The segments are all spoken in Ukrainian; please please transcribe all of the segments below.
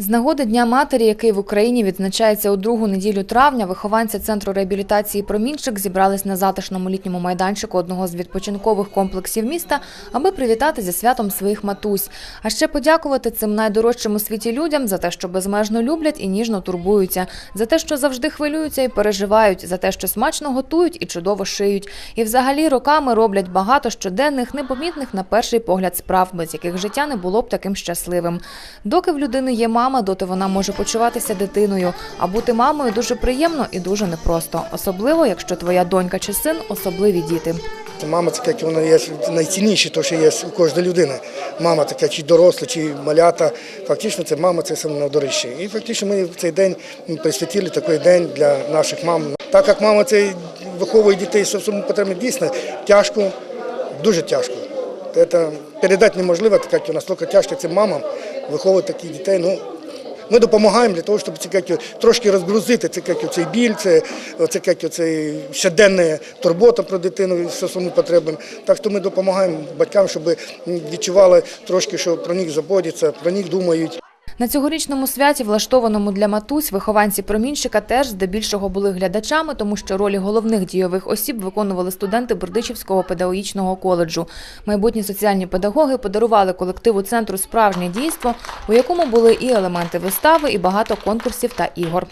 З нагоди Дня матері, який в Україні відзначається у другу неділю травня, вихованці центру реабілітації Промінчик зібрались на затишному літньому майданчику одного з відпочинкових комплексів міста, аби привітати зі святом своїх матусь. А ще подякувати цим найдорожчим у світі людям за те, що безмежно люблять і ніжно турбуються, за те, що завжди хвилюються і переживають, за те, що смачно готують і чудово шиють. І взагалі роками роблять багато щоденних, непомітних на перший погляд справ, без яких життя не було б таким щасливим. Доки в людини є мама, доти вона може почуватися дитиною. А бути мамою дуже приємно і дуже непросто, особливо якщо твоя донька чи син особливі діти. Мама це як вона є найцінніше, то що є у кожної людини. Мама така, чи доросла, чи малята. Фактично, це мама це саме найдорожче. І фактично ми в цей день присвятили такий день для наших мам. Так як мама це виховує дітей з особливими потребами, дійсно тяжко, дуже тяжко. Це передати неможливо, так як настільки тяжко це мамам виховувати таких дітей. Ну, ми допомагаємо для того, щоб це трошки розгрузити це цей біль, це, це цей щоденна турбота про дитину з потребами. Так що ми допомагаємо батькам, щоб відчували трошки, що про них заботяться, про них думають. На цьогорічному святі, влаштованому для матусь, вихованці промінщика теж здебільшого були глядачами, тому що ролі головних дійових осіб виконували студенти Бердичівського педагогічного коледжу. Майбутні соціальні педагоги подарували колективу центру справжнє дійство, у якому були і елементи вистави, і багато конкурсів та ігор.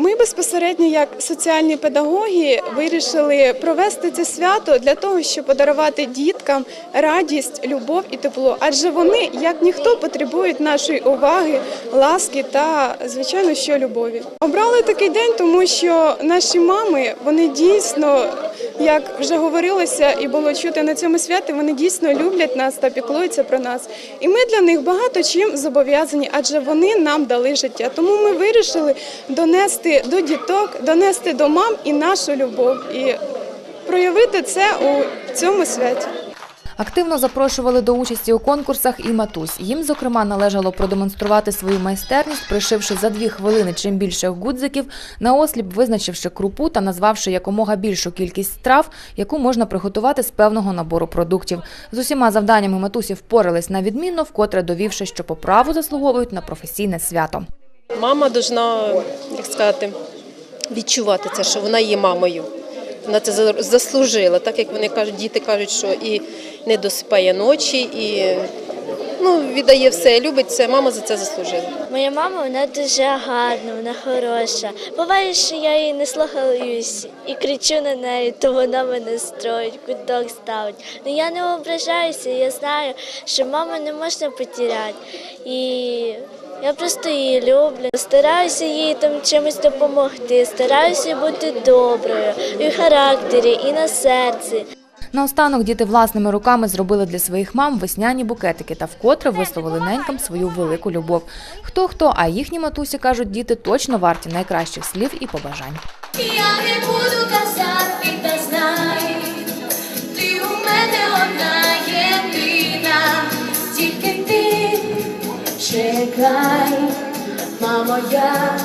Ми безпосередньо, як соціальні педагоги, вирішили провести це свято для того, щоб подарувати діткам радість, любов і тепло. Адже вони, як ніхто, потребують нашої уваги, ласки та, звичайно, що любові. Обрали такий день, тому що наші мами вони дійсно, як вже говорилося і було чути на цьому святі, вони дійсно люблять нас та піклуються про нас. І ми для них багато чим зобов'язані, адже вони нам дали життя. Тому ми вирішили донести до діток, донести до мам і нашу любов, і проявити це у цьому святі. Активно запрошували до участі у конкурсах і матусь. Їм, зокрема, належало продемонструвати свою майстерність, пришивши за дві хвилини чим більше гудзиків, наосліп визначивши крупу та назвавши якомога більшу кількість страв, яку можна приготувати з певного набору продуктів. З усіма завданнями матусі впорались на відмінно, вкотре довівши, що по праву заслуговують на професійне свято. Мама повинна, як сказати, відчувати це, що вона є мамою. Вона це за- заслужила, так як вони кажуть, діти кажуть, що і не досипає ночі, і ну, віддає все, любить це. Мама за це заслужила. Моя мама вона дуже гарна, вона хороша. Буває, що я її не слухаюсь і кричу на неї, то вона мене строїть, куток ставить. Ну я не ображаюся, я знаю, що маму не можна потеряти. І я просто її люблю. Стараюся їй там чимось допомогти, стараюся бути доброю і в характері, і на серці. Наостанок діти власними руками зробили для своїх мам весняні букетики та вкотре висловили ненькам свою велику любов. Хто хто, а їхні матусі кажуть, діти точно варті найкращих слів і побажань. Я не буду казати, та знай, ти у мене одна єдина, тільки ти чекай, мамо, я